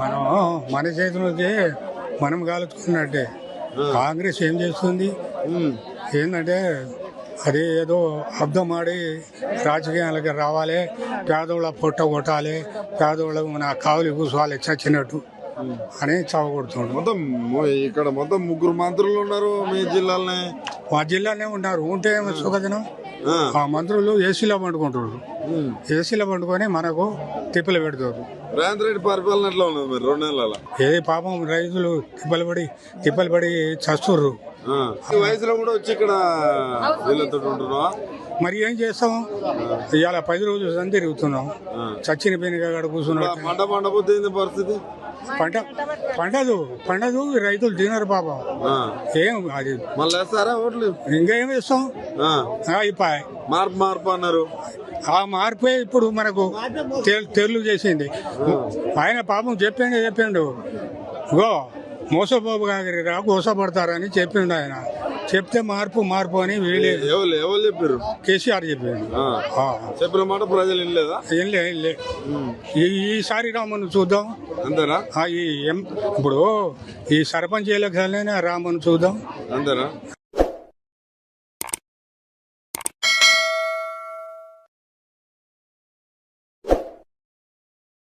మనం మన చేతిలోకి మనం కాలుచుకున్నట్టే. కాంగ్రెస్ ఏం చేస్తుంది. ఏంటంటే అది ఏదో అర్థం ఆడి రాజకీయాలకి రావాలి పేదోళ్ళ పొట్ట కొట్టాలి పేదోళ్ళ మన కావులు కూర్చోవాలి చచ్చినట్టు అని చావగొడుతుండ్రు మొత్తం ఇక్కడ మొత్తం ముగ్గురు మంత్రులు ఉన్నారు మీ జిల్లాలోనే. మా జిల్లానే ఉన్నారు ఉంటే ఏమో సుఖదినం ఆ. మంత్రులు ఏసీలో పండుకుంటారు. ఏసీలో పండుకొని మనకు తిప్పలు పెడతారు. రేవంత్ రెడ్డి పరిపాలన ఎట్లా ఉన్నది మరి రెండు నెలల? ఏ పాపం రైతులు తిప్పలు పడి తిప్పలు పడి చస్తుర్రు. ఈ వయసులో కూడా వచ్చి ఇక్కడ వీళ్ళతో ఉంటున్నావా? మరి ఏం చేస్తాం? ఇవాళ పది రోజులు సంది తిరుగుతున్నాం. చచ్చిన పెనుక కూర్చున్నాం పరిస్థితి? పంట పండదు పండదు రైతులు తినరు పాపం. ఏం అది? మళ్ళీ వేస్తారా ఓట్లు? ఇంకేం ఇస్తాం ఆ. అయిపోయి మార్పు మార్పు అన్నారు. ఆ మార్పే ఇప్పుడు మనకు తె- తెలు చేసింది. ఆయన పాపం చెప్పిండు చెప్పిండు. గో మోసబాబు గారి రా మోసపడతారని చెప్పిండు ఆయన. చెప్తే మార్పు మార్పు అని వీళ్ళే. ఎవరు ఎవరు చెప్పారు కేసీఆర్. ఆ. చెప్పిన మాట ప్రజలు వినలేదా? ఈసారి రామను చూద్దాం. అంతేనా? ఈ ఎం ఇప్పుడు ఈ సర్పంచ్ ఎలక్షన్లైనా రామను చూద్దాం. అంతేనా?